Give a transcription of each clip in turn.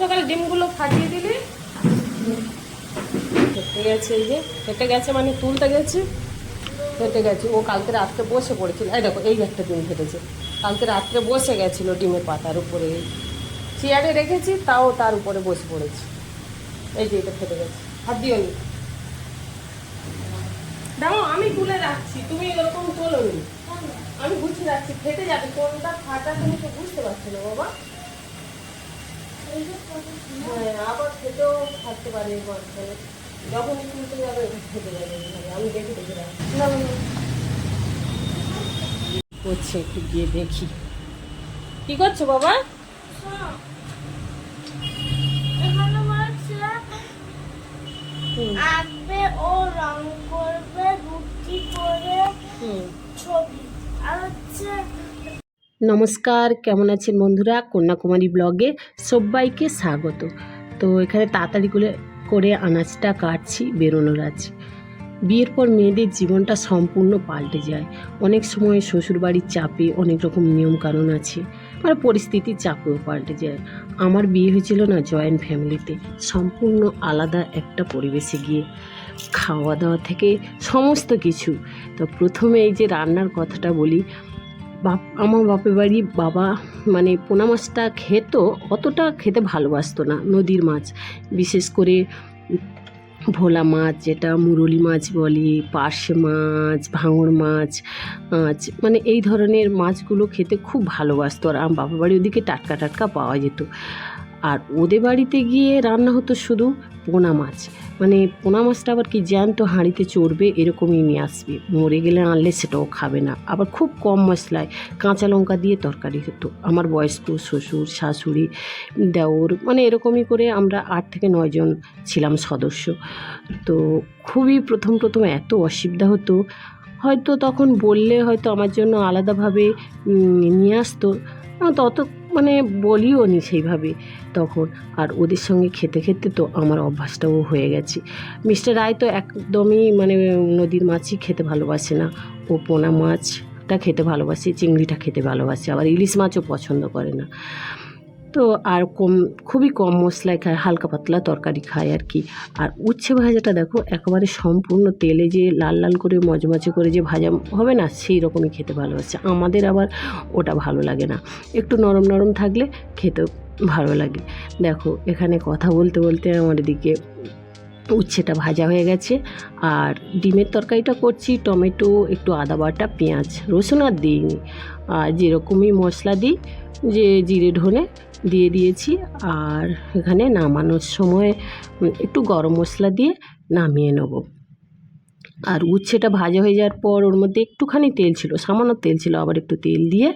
সকালে ডিমগুলো ফাটিয়ে দিলি। ফেটে গেছে এই যে, ফেটে গেছে মানে তুলতে গেছে। ফেটে গেছে। ও কালকে রাত্রে বসে পড়েছিল। এই দেখো, এই একটা ডিম ফেটেছে। কালকে রাত্রে বসে গেছিল ডিমের পাতার উপরে। চেয়ারে রেখেছি, তাও তার উপরে বসে পড়েছি। এই যে এটা ফেটে গেছে। হাত দিও নি। দাও, আমি তুলে রাখছি। তুমি এরকম তোলো আমি গুছিয়ে রাখছি। ফেটে যাবে। কোনটা ফাটা তুমি তো বুঝতে পারছ না, বাবা। হ্যাঁ আবার ফেটেও থাকতে পারে মাঝখানে যখনই তুলতে যাবে ফেটে যাবে আমি দেখে দেখে। করছে একটু গিয়ে দেখি। কি করছ বাবা? আঁকবে ও রং করবে রুটি করে হুম। ছবি। আর হচ্ছে নমস্কার, কেমন আছেন বন্ধুরা? কন্যাকুমারী ব্লগে সবাইকে স্বাগত। তো এখানে তাড়াতাড়ি করে করে আনাজটা কাটছি, বেরোনোর আছে। বিয়ের পর মেয়েদের জীবনটা সম্পূর্ণ পাল্টে যায়। অনেক সময় শ্বশুরবাড়ির চাপে অনেক রকম নিয়মকানুন আছে মানে পরিস্থিতির চাপেও পাল্টে যায়। আমার বিয়ে হয়েছিল না জয়েন্ট ফ্যামিলিতে, সম্পূর্ণ আলাদা একটা পরিবেশে গিয়ে। খাওয়া দাওয়া থেকে সমস্ত কিছু। তো প্রথমে এই যে রান্নার কথাটা বলি বাপ, আমার বাপের বাড়ি বাবা মানে পোনা মাছটা খেত, অতটা খেতে ভালোবাসতো না নদীর মাছ। বিশেষ করে ভোলা মাছ যেটা মুরলি মাছ বলি, পার্শে মাছ, ভাঙর মাছ মানে এই ধরনের মাছগুলো খেতে খুব ভালোবাসতো আর আমার বাপের বাড়ি ওদিকে টাটকা টাটকা পাওয়া যেত। আর ওদের বাড়িতে গিয়ে রান্না হতো শুধু পোনা মাছ। মানে পোনা মাছটা আবার কি জ্যান্ত হাঁড়িতে চড়বে এরকমই নিয়ে আসবে। মরে গেলে আনলে সেটাও খাবে না। আবার খুব কম মশলায় কাঁচা লঙ্কা দিয়ে তরকারি হতো। আমার বয়স্ক শ্বশুর, শাশুড়ি, দেওর মানে এরকমই করে আমরা আট থেকে নয়জন ছিলাম সদস্য। তো খুবই প্রথম প্রথম এত অসুবিধা হতো। হয়তো তখন বললে হয়তো আমার জন্য আলাদাভাবে নিয়ে আসতো। তত মানে বলিও নি সেইভাবে তখন। আর ওদের সঙ্গে খেতে খেতে তো আমার অভ্যাসটাও হয়ে গেছে। মিস্টার রায় তো একদমই মানে নদীর মাছই খেতে ভালোবাসে না। ও পোনা মাছটা খেতে ভালোবাসে, চিংড়িটা খেতে ভালোবাসে। আবার ইলিশ মাছও পছন্দ করে না। তো আর কম, খুবই কম মশলায় খায় হালকা পাতলা তরকারি খায় আর কি। আর উচ্ছে ভাজাটা দেখো, একেবারে সম্পূর্ণ তেলে যে লাল লাল করে, মজমজে করে যে ভাজা, হবে না? সেই রকমই খেতে ভালোবাসে। আমাদের আবার ওটা ভালো লাগে না। একটু নরম নরম থাকলে খেতে ভালো লাগে। দেখো, এখানে কথা বলতে বলতে আমার এদিকে উচ্ছেটা ভাজা হয়ে গেছে। আর ডিমের তরকারিটা করছি, টমেটো, একটু আদা বাটা, পেঁয়াজ, রসুন আর দিইনি। আর যেরকমই মশলা দিই, যে জিরে ঢোলে দিয়ে দিয়েছি। আর এখানে নামানোর সময় একটু গরম মশলা দিয়ে নামিয়ে নেব। আর উচ্ছেটা ভাজা হয়ে যাওয়ার পর ওর মধ্যে একটুখানি তেল ছিল, সামান্য তেল ছিল, আবার একটু তেল দিয়ে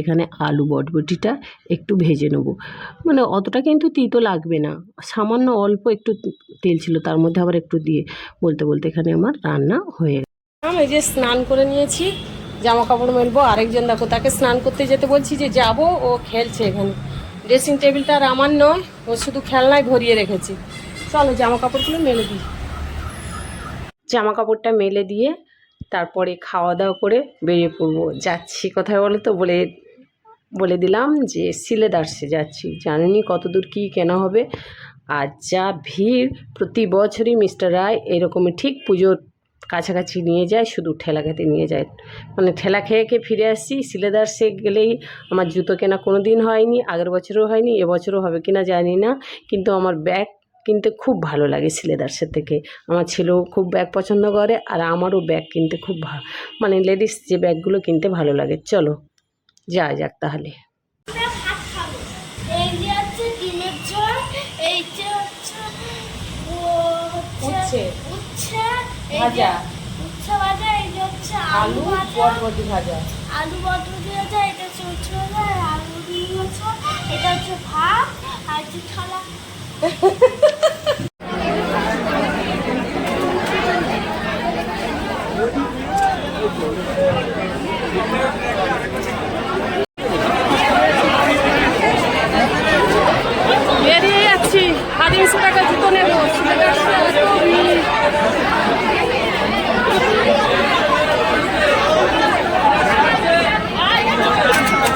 এখানে আলু বটবটিটা একটু ভেজে নেব। মানে অতটা কিন্তু তিতো লাগবে না, সামান্য অল্প একটু তেল ছিল, তার মধ্যে আবার একটু দিয়ে বলতে বলতে এখানে আমার রান্না হয়ে গেছে। আমি যে স্নান করে নিয়েছি জামা কাপড় মেলবো, আরেকজন দেখো তাকে স্নান করতে যেতে বলছি যে যাব, ও খেলছে এখানে। ড্রেসিং টেবিলটা আর আমার নয়, ও শুধু খেলনায় ভরিয়ে রেখেছি। চলো জামা কাপড়গুলো মেলে দিই। জামা কাপড়টা মেলে দিয়ে তারপরে খাওয়া দাওয়া করে বেরিয়ে পড়ব। যাচ্ছি কোথায় বলো তো? বলে বলে দিলাম যে সিলেদার্সে যাচ্ছি। জানেনি কত দূর কী কেনা হবে। আর যা ভিড় প্রতি বছরই মিস্টার রায় এরকমই ঠিক পুজোর কাছাকাছি নিয়ে যায়, শুধু ঠেলা খেতে নিয়ে যায়। মানে ঠেলা খেয়ে খেয়ে ফিরে আসছি। সিলেদার্সে গেলেই আমার জুতো কেনা কোনো দিন হয়নি, আগের বছরও হয়নি, এবছরও হবে কিনা জানি না। কিন্তু আমার ব্যাগ কিনতে খুব ভালো লাগে সিলেদার্সের থেকে। আমার ছেলেও খুব ব্যাগ পছন্দ করে আর আমারও ব্যাগ কিনতে খুব ভালো মানে লেডিস যে ব্যাগগুলো কিনতে ভালো লাগে। চলো যা যাক তাহলে। ভাত ভাজা। ভাজা হচ্ছে আলু বটবটি ভাজা। আলু বটবটি ভাজা এটা হচ্ছে আর আলু এটা হচ্ছে ভাত আর যে বেরিয়ে যাচ্ছি। আড়াইশো টাকা জুতো নেব।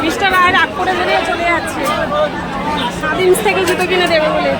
মিস্টার রায় রাগ চলে যাচ্ছে। স্বাধীন থেকে জুতো কিনে দেবে হবে